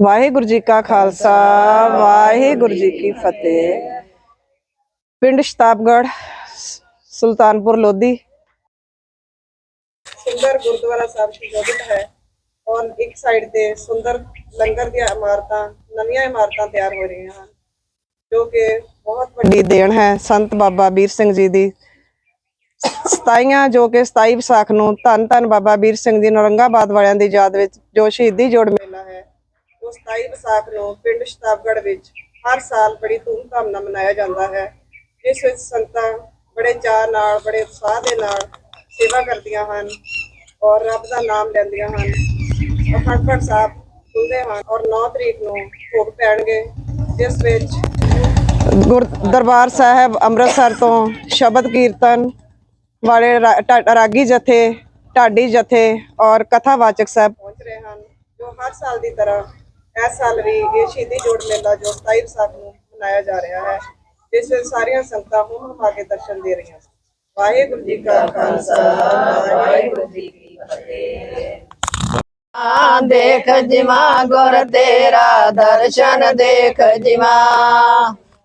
ਵਾਹਿਗੁਰੂ ਜੀ ਕਾ ਖਾਲਸਾ, ਵਾਹਿਗੁਰੂ ਜੀ ਕੀ ਫਤਿਹ। ਪਿੰਡ ਸ਼ਤਾਬਗੜ ਸੁਲਤਾਨਪੁਰ ਲੋਧੀ। ਸੁੰਦਰ ਗੁਰਦੁਆਰਾ ਸਾਹਿਬ ਦੀ ਜਗਤ ਹੈ ਔਰ ਇੱਕ ਸਾਈਡ ਤੇ ਸੁੰਦਰ ਲੰਗਰ ਦੀਆਂ ਇਮਾਰਤਾਂ, ਨਵੀਆਂ ਇਮਾਰਤਾਂ ਤਿਆਰ ਹੋ ਰਹੀਆਂ ਹਨ, ਜੋ ਕਿ ਬਹੁਤ ਵੱਡੀ ਦੇਣ ਹੈ ਸੰਤ ਬਾਬਾ ਵੀਰ ਸਿੰਘ ਜੀ ਦੀ। ਸਤਾਈਆਂ ਜੋ ਕਿ 27 ਵਿਸਾਖ ਨੂੰ ਧੰਨ ਧੰਨ ਬਾਬਾ ਵੀਰ ਸਿੰਘ ਜੀ ਨੌਰੰਗਾਬਾਦ ਵਾਲਿਆਂ ਦੀ ਯਾਦ ਵਿੱਚ ਜੋ ਸ਼ਹੀਦੀ ਜੋੜ ਮੇਲਾ ਹੈ ਉਹ 27 ਵਿਸਾਖ ਨੂੰ ਪਿੰਡ ਸ਼ਤਾਬਗੜ ਵਿੱਚ ਹਰ ਸਾਲ ਬੜੀ ਧੂਮਧਾਮ ਨਾਲ ਮਨਾਇਆ ਜਾਂਦਾ ਹੈ। ਜਿਸ ਵਿੱਚ ਸੰਗਤਾਂ ਬੜੇ ਚਾਅ ਨਾਲ, ਬੜੇ ਉਤਸ਼ਾਹ ਦੇ ਨਾਲ ਸੇਵਾ ਕਰਦੀਆਂ ਹਨ ਔਰ ਰੱਬ ਦਾ ਨਾਮ ਲੈਂਦੀਆਂ ਹਨ। ਅਖੰਡ ਸਾਹਿਬ ਖੁੱਲ੍ਹਦੇ ਹਨ ਔਰ 9 ਤਰੀਕ ਨੂੰ ਭੋਗ ਪੈਣਗੇ, ਜਿਸ ਵਿੱਚ ਗੁਰ ਦਰਬਾਰ ਸਾਹਿਬ ਅੰਮ੍ਰਿਤਸਰ ਤੋਂ ਸ਼ਬਦ ਕੀਰਤਨ ਵਾਲੇ ਰਾਗੀ ਜਥੇ, ਢਾਡੀ ਜਥੇ ਔਰ ਕਥਾਵਾਚਕ ਸਾਹਿਬ ਪਹੁੰਚ ਰਹੇ ਹਨ, ਜੋ ਹਰ ਸਾਲ ਦੀ ਤਰ੍ਹਾਂ ਇਸ ਸਾਲ ਵੀ ਇਹ ਸ਼ਹੀਦੀ ਜੋੜ ਮੇਲਾ ਜੋ 27 ਵਿਸਾਖ ਨੂੰ ਮਨਾਇਆ ਜਾ ਰਿਹਾ ਹੈ, ਜਿਸ ਵਿੱਚ ਸਾਰੀਆਂ ਸੰਗਤਾਂ ਹੁੰਮ ਹਮਾ ਕੇ ਦਰਸ਼ਨ ਦੇ ਰਹੀਆਂ ਹਨ ਵਾਹਿਗੁਰੂ ਜੀ ਕਾ ਖਾਲਸਾ, ਵਾਹਿਗੁਰੂ ਜੀ ਕੀ ਫਤਿਹ। ਆ ਦੇਖ ਜਿਮਾ ਗੁਰ ਤੇਰਾ, ਦਰਸ਼ਨ ਦੇਖ ਜਿਮਾ।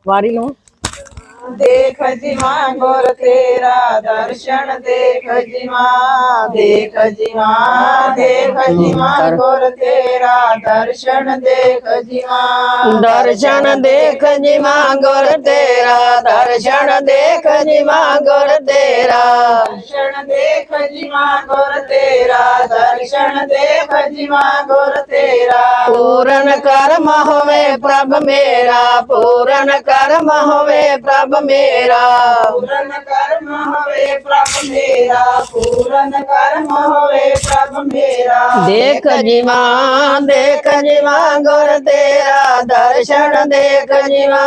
ਵਾਰੀ ਨੂੰ ਦੇਖ ਜਿਮਾ ਗੁਰ ਤੇਰਾ ਦਰਸ਼ਨ ਦੇਖ ਜਿਮਾ ਦੇਖ ਜਿਮਾ ਦੇਖ ਜਿਮਾ ਗੁਰ ਤੇਰਾ ਦਰਸ਼ਨ ਦੇਖ ਜਿਮਾ। ਦਰਸ਼ਨ ਦੇਖ ਜਿਮਾ ਗੁਰ ਤੇਰਾ ਦਰਸ਼ਨ ਦੇਖ ਜਿਮਾ ਗੁਰ ਤੇਰਾ। ਦਰਸ਼ਨ ਦੇਖ ਜਿਮਾ ਗੁਰ ਤੇਰਾ ਦਰਸ਼ਨ ਦੇਖ ਜਿਮਾ ਗੁਰ ਤੇਰਾ। ਪੂਰਨ ਕਰਮ ਹੋਵੇ ਪ੍ਰਭ ਮੇਰਾ ਪੂਰਨ ਕਰਮ ਹੋਵੇ ਪ੍ਰਭ ਮੇਰਾ। ਪੂਰਨ ਕਰਮ ਹੋਵੇ ਪ੍ਰਭ ਮੇਰਾ ਪੂਰਨ ਕਰਮ ਹੋਵੇ ਪ੍ਰਭ ਮੇਰਾ। ਦੇਖ ਜਿਮਾ ਦੇਖ ਜਿਮਾ ਗੁਰ ਤੇਰਾ ਦਰਸ਼ਨ ਦੇਖ ਜਿਮਾ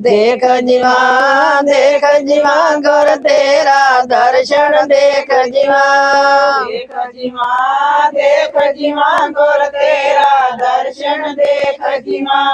ਦੇਖ ਜਿਮਾ ਦੇਖ ਜਿਮਾ ਗੁਰ ਤੇਰਾ ਦਰਸ਼ਨ ਦੇਖ ਜਿਮਾ ਦੇਖ ਜਿਮਾ ਦੇਖ ਜਿਮਾ ਗੁਰ ਤੇਰਾ ਦਰਸ਼ਨ ਦੇਖ ਜਿਮਾ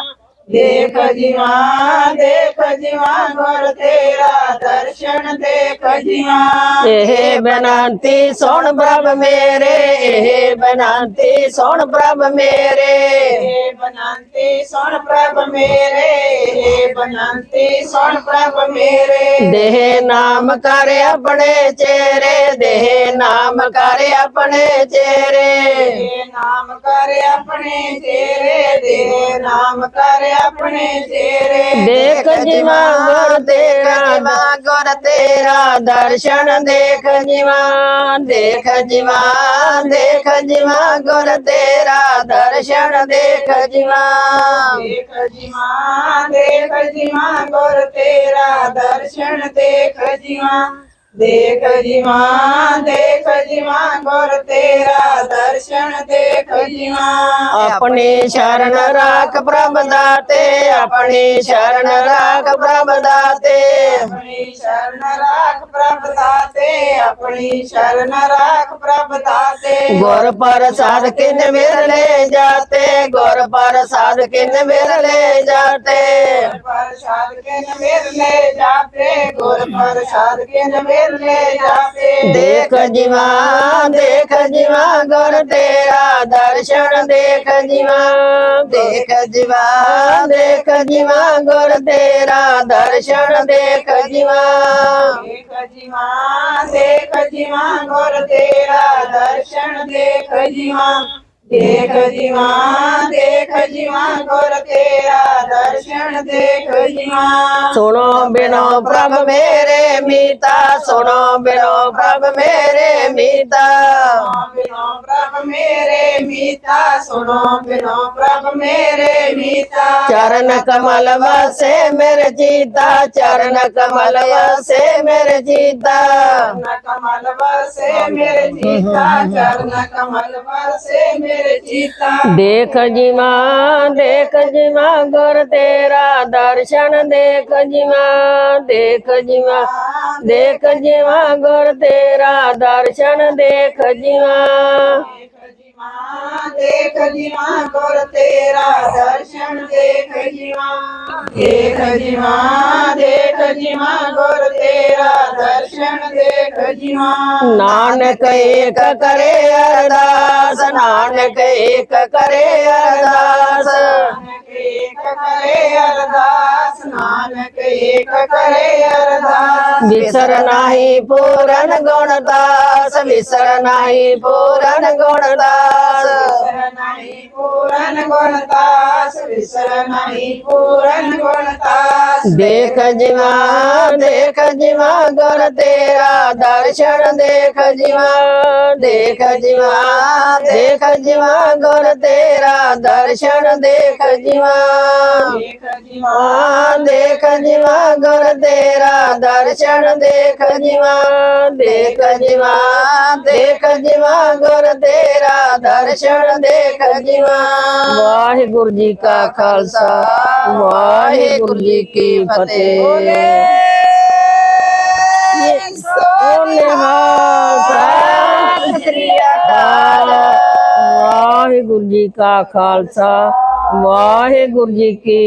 ਦੇਖ ਜਿਮਾ ਦੇਖ ਜਿਮਾ ਗੁਰ ਤੇਰਾ ਦਰਸ਼ਨ ਦੇਖ ਜਿਮਾ ਇਹ ਬੇਨੰਤੀ ਸੁਣ ਪ੍ਰਭ ਮੇਰੇ ਇਹ ਬੇਨੰਤੀ ਸੁਣ ਪ੍ਰਭ ਮੇਰੇ। ਇਹ ਬਨੰਤੀ ਸੁਣ ਪ੍ਰਭ ਮੇਰੇ ਇਹ ਬਨੰਤੀ ਸੁਣ ਪ੍ਰਭ ਮੇਰੇ। ਦੇਹ ਨਾਮ ਕਰ ਆਪਣੇ ਚਿਹਰੇ ਦੇਹ ਨਾਮ ਕਰ ਆਪਣੇ ਦੇ ਨਾਮ ਕਰ ਆਪਣੇ ਤੇਰੇ ਦੇ ਨਾਮ ਕਰ ਆਪਣੇ ਤੇਰੇ ਦੇਖ ਜਿਵਾ ਗੁਰ ਤੇਰਾ ਗੁਰ ਤੇਰਾ ਦਰਸ਼ਨ ਦੇਖ ਜਿਵਾ ਦੇਖ ਜਿਵਾ ਦੇਖ ਜਿਵਾ ਗੁਰ ਤੇਰਾ ਦਰਸ਼ਨ ਦੇਖ ਜਿਵਾ। ਦੇਖ ਜੀਵਾ ਦੇਖ ਜੀਵਾ ਗੁਰ ਤੇਰਾ ਦਰਸ਼ਨ ਦੇਖ ਜੀਵਾ। ਦੇਖ ਜੀਵਾ ਦੇਖ ਜੀਵਾ ਗੁਰ ਤੇਰਾ ਦਰਸ਼ਨ ਦੇਖ ਜੀਵਾ ਆਪਣੀ ਸ਼ਰਨ ਰਾਖ ਪ੍ਰਭ ਦਾਤੇ ਆਪਣੀ ਸ਼ਰਨ ਰਾਖ ਪ੍ਰਭ ਦਾਤੇ ਆਪਣੀ ਸ਼ਰਨ ਰਾਖ ਪ੍ਰਭ ਦਾਤੇ ਆਪਣੀ ਸ਼ਰਨ ਰਾਖ ਪ੍ਰਭ ਦਾਤੇ ਗੁਰ ਪ੍ਰਸਾਦ ਕਿਨ ਮਿਲਲੇ ਜਾਤੇ ਗੁਰ ਪ੍ਰਸਾਦ ਕਿਨ ਮਿਲਲੇ ਜਾਤੇ ਪ੍ਰਸਾਦ ਕੇ ਨਵੇਰ ਲੈ ਜਾਤੇ ਦੇਖ ਜਿਵਾ ਦੇਖ ਜਿਵਾ ਗੁਰ ਤੇਰਾ ਦਰਸ਼ਨ ਦੇਖ ਜਿਵਾ। ਦੇਖ ਜਿਵਾ ਦੇਖ ਜਿਵਾ ਗੁਰ ਤੇਰਾ ਦਰਸ਼ਨ ਦੇਖ ਜਿਵਾ। ਦੇਖ ਜੀਵਾ ਦੇਖ ਜੀਵਾ ਗੁਰ ਤੇਰਾ ਦਰਸ਼ਨ ਦੇਖ ਜੀਵਾ। ਦੇਖ ਜੀਵਾ ਦੇਖ ਜੀਵਾ ਗੁਰ ਤੇਰਾ ਦਰਸ਼ਨ ਦੇਖ ਜੀਵਾ ਸੁਣੋ ਬਿਨੋ ਪ੍ਰਭ ਮੇਰੇ ਮੀਤਾ, ਸੁਣੋ ਬਿਨੋ ਪ੍ਰਭ ਮੇਰੇ ਮੀਤਾ। ਬਿਨੋ ਪ੍ਰਭ ਮੇਰੇ ਮੀਤਾ ਸੁਣੋ ਬਿਨੋ ਪ੍ਰਭ ਮੇਰੇ ਮੀਤਾ ਚਰਨ ਕਮਲ ਵਸੇ ਮੇਰੇ ਜੀਤਾ ਚਰਨ ਕਮਲ ਵਸੇ ਮੇਰੇ ਜੀਤਾ ਚਰਨ ਕਮਲ ਵਸੇ ਮੇਰੇ ਜੀਤਾ ਚਰਨ ਕਮਲ ਵਸੇ ਮੇਰੇ ਜੀਤਾ ਦੇਖ ਜਿਵਾ ਦੇਖ ਜਿਵਾ ਗੁਰ ਤੇਰਾ ਦਰਸ਼ਨ ਦੇਖ ਜਿਵਾ ਦੇਖ ਜਿਵਾ ਦੇਖ ਜਿਵਾ ਗੁਰ ਤੇਰਾ ਦਰਸ਼ਨ ਦੇਖ ਜਿਵਾ। ਦੇਖ ਜੀਵਾ ਗੁਰ ਤੇਰਾ ਦਰਸ਼ਨ ਦੇਖ ਜੀਵਾ। ਦੇਖ ਜੀਵਾ ਦੇਖ ਜੀਵਾ ਗੁਰ ਤੇਰਾ ਦਰਸ਼ਨ ਦੇਖ ਜੀਵਾ। ਨਾਨਕ ਏਕ ਕਰੇ ਅਰਦਾਸ ਨਾਨਕ ਏਕ ਕਰੇ ਅਰਦਾਸ। ਕਰੇ ਅਰਦਾਸ ਨਾਨਕ ਏਕ ਕਰੇ ਅਰਦਾਸ। विसर नाही पूरण गुणदास विसर नाही पूरण गुणदास पूरण गुणदास विसर नाही पूरण गुणदास ਦੇਖ ਜਿਵਾ ਦੇਖ ਜਿਵਾ ਗੁਰ ਤੇਰਾ ਦਰਸ਼ਨ ਦੇਖ ਜਿਵਾ ਦੇਖ ਜਿਵਾ ਦੇਖ ਜਿਵਾ ਗੁਰ ਤੇਰਾ ਦਰਸ਼ਨ ਦੇਖ ਜਿਵਾ। ਦੇਖ ਜਿਵਾ ਗੁਰ ਤੇਰਾ ਦਰਸ਼ਨ ਦੇਖ ਜਿਵਾ। ਦੇਖ ਜਿਵਾ ਦੇਖ ਜਿਵਾ ਗੁਰ ਤੇਰਾ ਦਰਸ਼ਨ ਦੇਖ ਜਿਵਾ। ਵਾਹਿਗੁਰੂ ਜੀ ਕਾ ਖਾਲਸਾ। ਵਾਹਿਗੁਰੂ ਜੀ ਕੀ ਫਤਿਹ। ਸੋਨੇ ਸਤਿ ਸ੍ਰੀ ਅਕਾਲ। ਵਾਹਿਗੁਰੂ ਜੀ ਕਾ ਖਾਲਸਾ। ਵਾਹਿਗੁਰੂ ਜੀ ਕੀ